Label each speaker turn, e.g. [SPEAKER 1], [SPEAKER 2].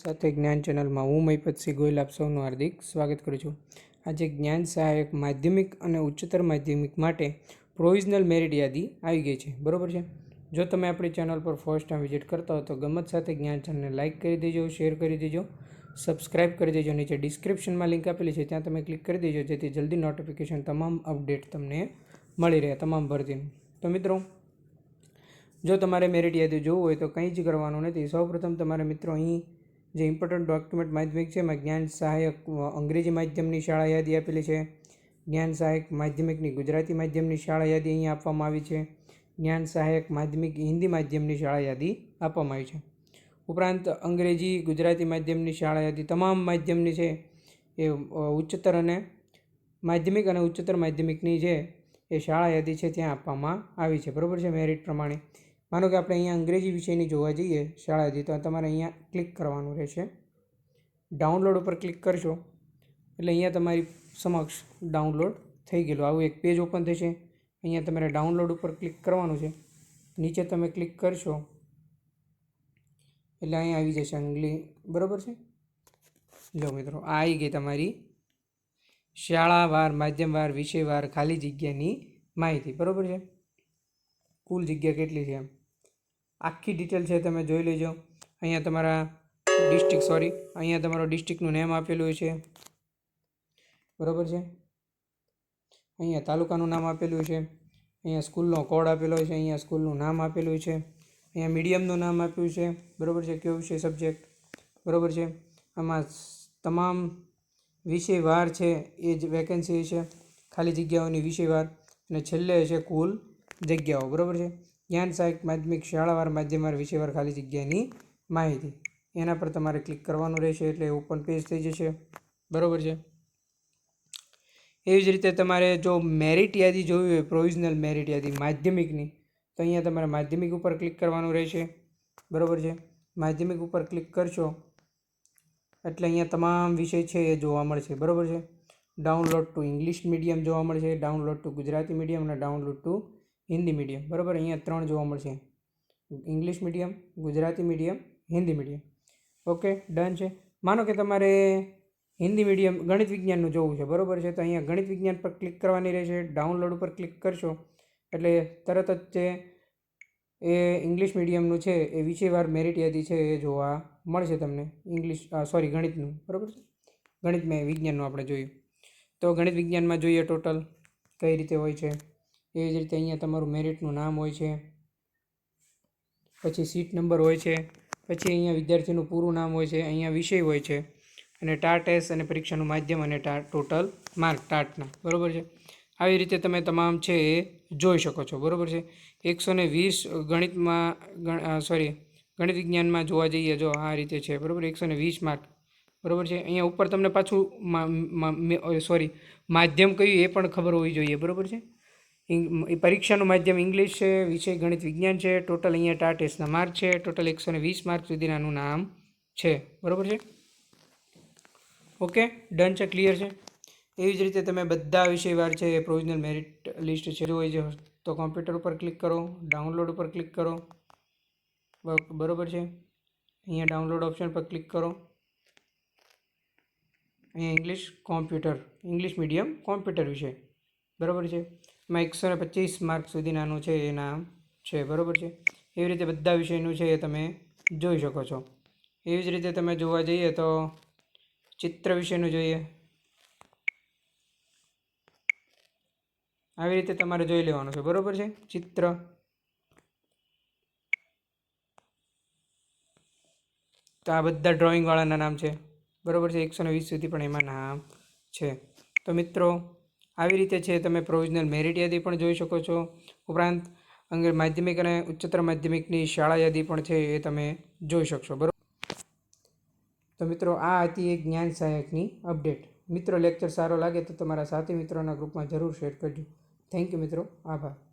[SPEAKER 1] સાથે જ્ઞાન ચેનલમાં હું મહિપતસિંહ ગોયલ આપ સૌનું હાર્દિક સ્વાગત કરું છું. આજે જ્ઞાન સહાયક માધ્યમિક અને ઉચ્ચતર માધ્યમિક માટે પ્રોવિઝનલ મેરિટ યાદી આવી ગઈ છે. બરોબર છે? જો તમે આપણી ચેનલ પર ફર્સ્ટ ટાઈમ વિઝિટ કરતા હો તો ગમત સાથે જ્ઞાન ચેનલને લાઇક કરી દેજો, શેર કરી દેજો, સબસ્ક્રાઇબ કરી દેજો નીચે ડિસ્ક્રિપ્શનમાં લિંક આપેલી છે ત્યાં તમે ક્લિક કરી દેજો જેથી જલ્દી નોટિફિકેશન તમામ અપડેટ તમને મળી રહે તમામ ભરતીનું. તો મિત્રો, જો તમારે મેરિટ યાદી જોવું હોય તો કંઈ જ કરવાનું નથી. સૌપ્રથમ તમારે મિત્રો અહીં જે ઇમ્પોર્ટન્ટ ડોક્યુમેન્ટ માધ્યમિક છે, એમાં જ્ઞાન સહાયક અંગ્રેજી માધ્યમની શાળા યાદી આપેલી છે. જ્ઞાન સહાયક માધ્યમિકની ગુજરાતી માધ્યમની શાળા યાદી અહીં આપવામાં આવી છે. જ્ઞાન સહાયક માધ્યમિક હિન્દી માધ્યમની શાળા યાદી આપવામાં આવી છે. ઉપરાંત અંગ્રેજી, ગુજરાતી માધ્યમની શાળા યાદી તમામ માધ્યમની છે. એ ઉચ્ચતર અને માધ્યમિક અને ઉચ્ચતર માધ્યમિકની જે, એ શાળા યાદી છે, ત્યાં આપવામાં આવી છે. બરાબર છે મેરિટ પ્રમાણે. માનો કે આપણે અહીંયા અંગ્રેજી વિષયની જોવા જઈએ શાળા તો તમારે અહીંયા ક્લિક કરવાનું રહેશે. ડાઉનલોડ ઉપર ક્લિક કરશો, એટલે અહીંયા તમારી સમક્ષ ડાઉનલોડ થઈ ગયેલું. આવું એક પેજ ઓપન થશે, અહીંયા તમારે ડાઉનલોડ ઉપર ક્લિક કરવાનું છે. નીચે તમે ક્લિક કરશો, એટલે અહીંયા આવી જશે અંગ્લી, બરાબર છે? જો મિત્રો, આ આવી ગઈ તમારી શાળાવાર માધ્યમવાર વિષયવાર ખાલી જગ્યાની માહિતી, બરાબર છે? કુલ જગ્યા કેટલી છે એમ? આખી ડિટેલ છે તમે જોઈ લેજો. અહીંયા તમારા ડિસ્ટ્રિક્ટ સોરી અહીંયા તમારો ડિસ્ટ્રિક્ટનું નેમ આપેલું છે. બરાબર છે? અહીંયા તાલુકાનું નામ આપેલું છે. અહીંયા સ્કૂલનો કોડ આપેલો છે. અહીંયા સ્કૂલનું નામ આપેલું છે. અહીંયા મીડિયમનું નામ આપ્યું છે. બરાબર છે? કેવું છે સબ્જેક્ટ બરાબર છે? આમાં તમામ વિષયવાર છે એ જ વેકેન્સી છે. ખાલી જગ્યાઓની વિષયવાર અને છેલ્લે છે કુલ જગ્યાઓ. બરાબર છે? જ્ઞાન સહાયક માધ્યમિક શાળાવાર માધ્યમવાર વિષયવાર ખાલી જગ્યાની માહિતી. એના પર તમારે ક્લિક કરવાનું રહેશે એટલે ઓપન પેજ થઈ જશે. બરાબર છે? એવી જ રીતે તમારે જો મેરિટ યાદી જોવી હોય પ્રોવિઝનલ મેરિટ યાદી માધ્યમિકની, તો અહીંયા તમારે માધ્યમિક ઉપર ક્લિક કરવાનું રહેશે. બરાબર છે? માધ્યમિક ઉપર ક્લિક કરશો, એટલે અહીંયા તમામ વિષય છે એ જોવા મળશે. બરાબર છે? ડાઉનલોડ ટુ ઇંગ્લિશ મીડિયમ જોવા મળશે ડાઉનલોડ ટુ ગુજરાતી મીડિયમ અને ડાઉનલોડ ટુ હિન્દી મીડિયમ. બરાબર? અહીંયા ત્રણ જોવા મળશે. English medium, Gujarati medium, Hindi medium. Okay, done છે. માનો કે તમારે હિન્દી મીડિયમ ગણિત વિજ્ઞાનનું જોવું છે. બરાબર છે? તો અહીંયા ગણિત વિજ્ઞાન પર ક્લિક કરવાની રહેશે. ડાઉનલોડ ઉપર ક્લિક કરશો. એટલે તરત જ જે એ ઇંગ્લિશ મીડિયમનું છે એ વિષયવાર મેરિટ યાદી છે એ જોવા મળશે તમને. ઇંગ્લિશ સોરી, ગણિતનું. બરાબર છે? ગણિત મેં વિજ્ઞાનનું આપણે જોયું. તો ગણિત વિજ્ઞાનમાં જોઈએ ટોટલ કઈ રીતે હોય છે. એવી જ રીતે અહીંયા તમારું મેરિટનું નામ હોય છે. પછી સીટ નંબર હોય છે. પછી અહીંયા વિદ્યાર્થીનું પૂરું નામ હોય છે. અહીંયા વિષય હોય છે. અને ટાટ એસ અને પરીક્ષાનું માધ્યમ અને ટા, ટોટલ માર્ક ટાટના. બરાબર છે? આવી રીતે તમે તમામ છે એ જોઈ શકો છો. બરાબર છે? એકસો ને વીસ ગણિતમાં સોરી ગણિત વિજ્ઞાનમાં જોવા જઈએ જો આ રીતે છે. બરાબર? એકસો ને વીસ માર્ક. બરાબર છે? અહીંયા ઉપર તમને પાછું સોરી માધ્યમ કયું એ પણ ખબર હોવી જોઈએ. બરાબર છે? પરીક્ષાનું માધ્યમ ઇંગ્લિશ છે, વિષય ગણિત વિજ્ઞાન છે, ટોટલ અહીંયા ટા ટેસ્ટના માર્ક છે, ટોટલ એકસો ને વીસ માર્ક સુધીનાનું નામ છે. બરાબર છે? ઓકે? ડન છે? ક્લિયર છે? એવી જ રીતે તમે બધા વિષયવાર છે એ પ્રોવિઝનલ મેરિટ લિસ્ટ છે જોઈ છે, તો કોમ્પ્યુટર ઉપર ક્લિક કરો, ડાઉનલોડ ઉપર ક્લિક કરો. બરોબર છે? અહીંયા ડાઉનલોડ ઓપ્શન પર ક્લિક કરો. અહીંયા English computer, English medium computer વિશે બરાબર છે? એમાં એકસો ને પચીસ માર્ક સુધીનાનું છે એ નામ છે, બરાબર છે? એવી રીતે બધા વિષયનું છે એ તમે જોઈ શકો છો. એવી જ રીતે તમે જોવા જઈએ તો ચિત્ર વિશેનું જોઈએ. આવી રીતે તમારે જોઈ લેવાનું છે, બરાબર છે? ચિત્ર. તો આ બધા ડ્રોઈંગવાળાના નામ છે. બરાબર છે? એકસો ને વીસ સુધી પણ એમાં નામ છે. તો મિત્રો આવી રીતે છે, તમે પ્રોવિઝનલ મેરિટ યાદી પણ જોઈ શકો છો. ઉપરાંત અંગે માધ્યમિક અને ઉચ્ચતર માધ્યમિકની શાળા યાદી પણ છે, એ તમે જોઈ શકશો. બરાબર તો મિત્રો, આ હતી એક જ્ઞાન સહાયકની અપડેટ. મિત્રો લેક્ચર સારો લાગે તો તમારા સાથી મિત્રોના ગ્રુપમાં જરૂર શેર કરજો. થેન્ક યુ મિત્રો. આભાર.